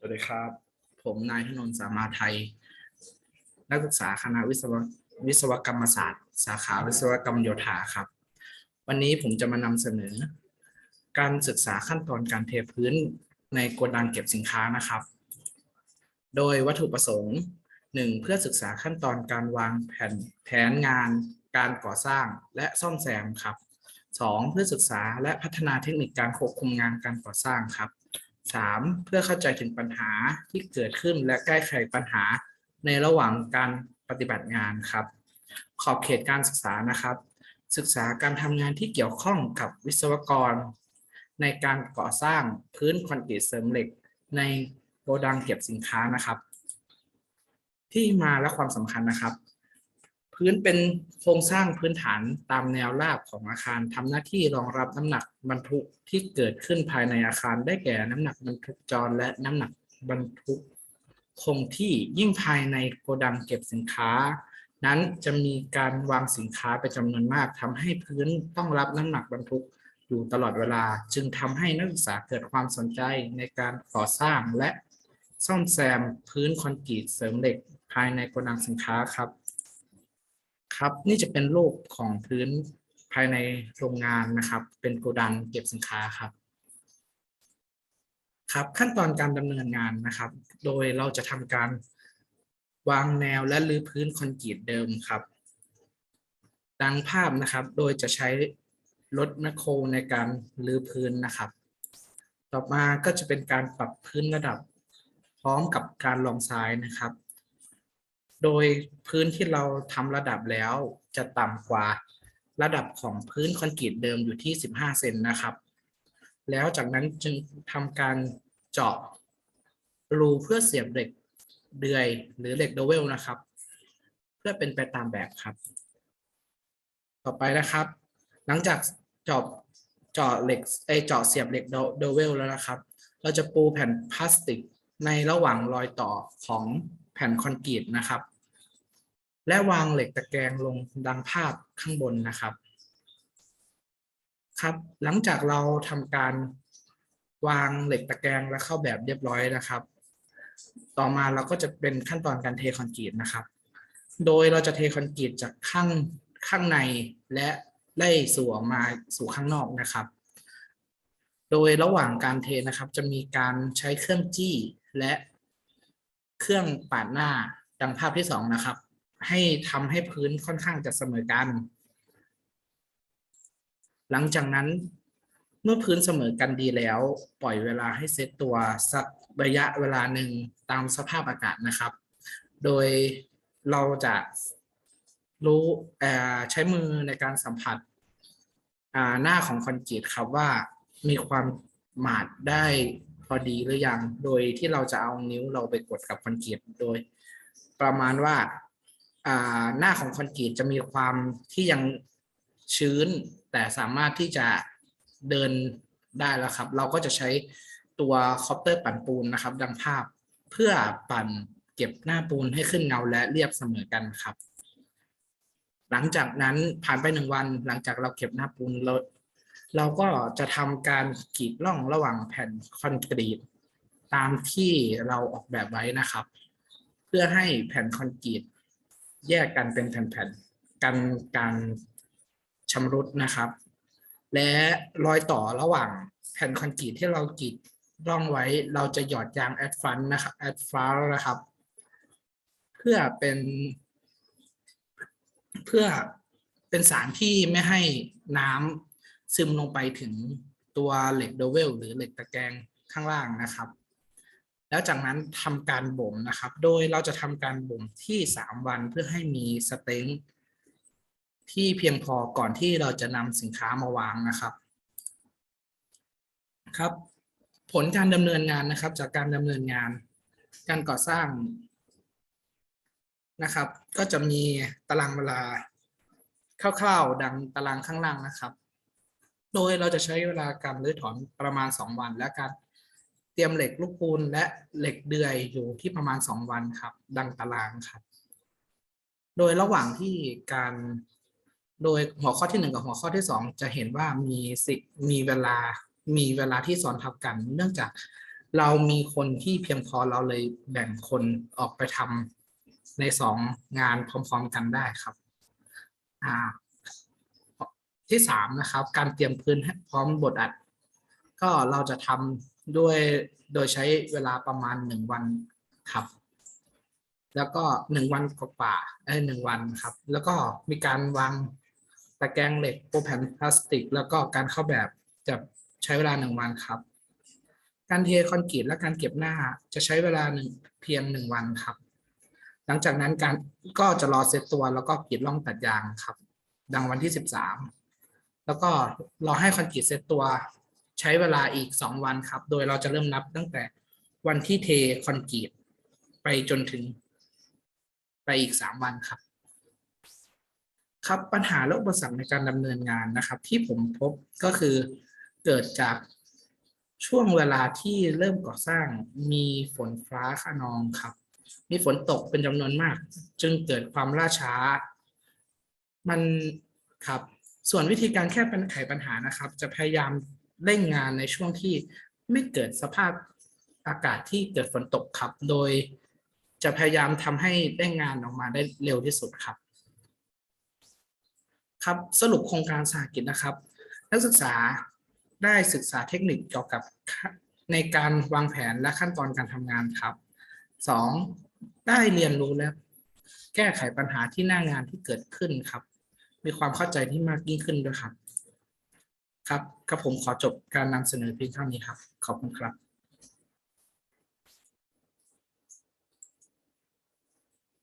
สวัสดีครับ ผมนายธนนท์สามาไทย นักศึกษาคณะวิศววิศวกรรมศาสตร์ สาขาวิศวกรรมโยธาครับ วันนี้ผมจะมานำเสนอ การศึกษาขั้นตอนการเทพื้นในโกดังเก็บสินค้านะครับ โดยวัตถุประสงค์หนึ่งเพื่อศึกษาขั้นตอนการวางแผนแผนงาน การก่อสร้างและซ่อมแซมครับสองเพื่อศึกษาและพัฒนาเทคนิคการควบคุมงานการก่อสร้างครับ สามเพื่อเข้าใจถึงปัญหาที่เกิดขึ้นและแก้ไขปัญหาในระหว่างการปฏิบัติงานครับ ขอบเขตการศึกษานะครับ ศึกษาการทำงานที่เกี่ยวข้องกับวิศวกร ในการก่อสร้างพื้นคอนกรีตเสริมเหล็ก ในโกดังเก็บสินค้านะครับ ที่มาและความสำคัญนะครับ พื้นเป็นโครงสร้างพื้นฐานตามแนวราบของอาคารทำหน้าที่รองรับน้ำหนักบรรทุกที่เกิดขึ้นภายในอาคารได้แก่น้ำหนักบรรทุกจรและน้ำหนักบรรทุกคงที่ยิ่งภายในโกดังเก็บสินค้า นั้นจะมีการวางสินค้าเป็นจำนวนมากทำให้พื้นต้องรับน้ำหนักบรรทุกอยู่ตลอดเวลา จึงทำให้นักศึกษาเกิดความสนใจในการก่อสร้างและซ่อมแซมพื้นคอนกรีตเสริมเหล็กภายในโกดังสินค้าครับ ครับ นี่จะเป็นรูปของพื้นภายในโรงงานนะครับ เป็นโกดังเก็บสินค้าครับ ครับขั้นตอนการดำเนินงานนะครับ โดยเราจะทำการวางแนวและรื้อพื้นคอนกรีตเดิมครับ ดังภาพนะครับ โดยจะใช้รถแมคโครในการรื้อพื้นนะครับ ต่อมาก็จะเป็นการปรับพื้นระดับ พร้อมกับการลองทรายนะครับ โดยพื้นที่เราทำระดับแล้วจะต่ำกว่าระดับของพื้นคอนกรีตเดิมอยู่ที่ 15 เซนนะครับ แล้วจากนั้นจึงทำการเจาะรูเพื่อเสียบเหล็กเดือยหรือเหล็กโดเวลนะครับ เพื่อเป็นไปตามแบบครับ ต่อไปนะครับ หลังจากเจาะเจาะเหล็กเอเจาะเสียบเหล็กโดเวลแล้วนะครับ เราจะปูแผ่นพลาสติกในระหว่างรอยต่อของ แผ่นคอนกรีตนะครับ และวางเหล็กตะแกรงลงดังภาพข้างบนนะครับ ครับ หลังจากเราทำการวางเหล็กตะแกรงและเข้าแบบเรียบร้อยนะครับ ต่อมาเราก็จะเป็นขั้นตอนการเทคอนกรีตนะครับ โดยเราจะเทคอนกรีตจากข้างข้างในและไล่สู่ออกมาสู่ข้างนอกนะครับ โดยระหว่างการเทนะครับ จะมีการใช้เครื่องจี้และ เครื่องปาดหน้าดังภาพที่สองนะครับ ให้ทำให้พื้นค่อนข้างจะเสมอกัน หลังจากนั้นเมื่อพื้นเสมอกันดีแล้ว ปล่อยเวลาให้เซตตัวสักระยะเวลาหนึ่งตามสภาพอากาศนะครับ โดยเราจะรู้ใช้มือในการสัมผัสหน้าของคอนกรีตครับว่ามีความหมาดได้ พอดีหรือยัง โดยที่เราจะเอานิ้วเราไปกดกับคอนกรีตโดย ประมาณว่าหน้าของคอนกรีตจะมีความที่ยังชื้น แต่สามารถที่จะเดินได้แล้วครับ เราก็จะใช้ตัวคอปเตอร์ปั่นปูนนะครับ ดังภาพเพื่อปั่นเก็บหน้าปูนให้ขึ้นเงาและเรียบเสมอกันครับ หลังจากนั้นผ่านไปหนึ่งวัน หลังจากเราเก็บหน้าปูนเรา เราก็จะทำการกรีดร่องระหว่างแผ่นคอนกรีตตามที่เราออกแบบไว้นะครับ เพื่อให้แผ่นคอนกรีตแยกกันเป็นแผ่นๆกันการชำรุดนะครับ และรอยต่อระหว่างแผ่นคอนกรีตที่เรากรีดร่องไว้ เราจะหยอดยางแอดฟันนะครับแอดฟ้านะครับ เพื่อเป็น เพื่อเป็นสารที่ไม่ให้น้ำ ซึมลงไปถึงตัวเหล็กโดเวลหรือเหล็กตะแกรงข้างล่างนะครับ แล้วจากนั้นทำการบ่มนะครับ โดยเราจะทำการบ่มที่ 3 วันเพื่อให้มีสเต็งที่เพียงพอก่อนที่เราจะนำสินค้ามาวางนะครับ ครับ ผลการดำเนินงานนะครับ จากการดำเนินงาน การก่อสร้างนะครับ ก็จะมีตารางเวลาคร่าวๆดังตารางข้างล่างนะครับ โดยเราจะใช้เวลาการรื้อถอนประมาณ 2 วัน และการเตรียมเหล็กลูกปูนและเหล็กเดือยอยู่ที่ประมาณ 2 วันครับ ดังตารางครับ โดยระหว่างที่การโดยหัวข้อที่หนึ่งกับหัวข้อที่สองจะเห็นว่ามีสิมีเวลามีเวลาที่ซ้อนทับกัน เนื่องจากเรามีคนที่เพียงพอเราเลยแบ่งคนออกไปทำในสองงานพร้อม ๆ กันได้ครับ อ่า ที่สามนะครับ การเตรียมพื้นให้พร้อมบทอัด ก็เราจะทำด้วยโดยใช้เวลาประมาณหนึ่งวันครับ แล้วก็หนึ่งวันกว่าเอ้หนึ่งวันครับ แล้วก็มีการวางตะแกรงเหล็กโปรแผ่นพลาสติก แล้วก็การเข้าแบบจะใช้เวลาหนึ่งวันครับ การเทคอนกรีตและการเก็บหน้าจะใช้เวลาหนึ่งเพียงหนึ่งวันครับ หลังจากนั้นการก็จะรอเซตตัวแล้วก็กรีดร่องตัดยางครับ ดังวันที่สิบสาม แล้วก็รอให้คอนกรีตเซตตัวใช้เวลาอีกสองวันครับ โดยเราจะเริ่มนับตั้งแต่วันที่เทคอนกรีตไปจนถึงไปอีกสามวันครับ ครับปัญหาและอุปสรรคในการดำเนินงานนะครับ ที่ผมพบก็คือเกิดจากช่วงเวลาที่เริ่มก่อสร้างมีฝนฟ้าขนองครับ มีฝนตกเป็นจำนวนมาก จึงเกิดความล่าช้า มันครับ ส่วนวิธีการแก้ปัญไขปัญหานะครับ จะพยายามเร่งงานในช่วงที่ไม่เกิดสภาพอากาศที่เกิดฝนตกครับ โดยจะพยายามทำให้ได้งานออกมาได้เร็วที่สุดครับ ครับสรุปโครงการสาหกิจนะครับ นักศึกษาได้ศึกษาเทคนิคเกี่ยวกับในการวางแผนและขั้นตอนการทำงานครับสองได้เรียนรู้และแก้ไขปัญหาที่หน้างานที่เกิดขึ้นครับ มีความเข้าใจที่มากยิ่งขึ้นด้วยครับ ครับกับผมขอจบการนำเสนอเพียงเท่านี้ครับ ขอบคุณครับ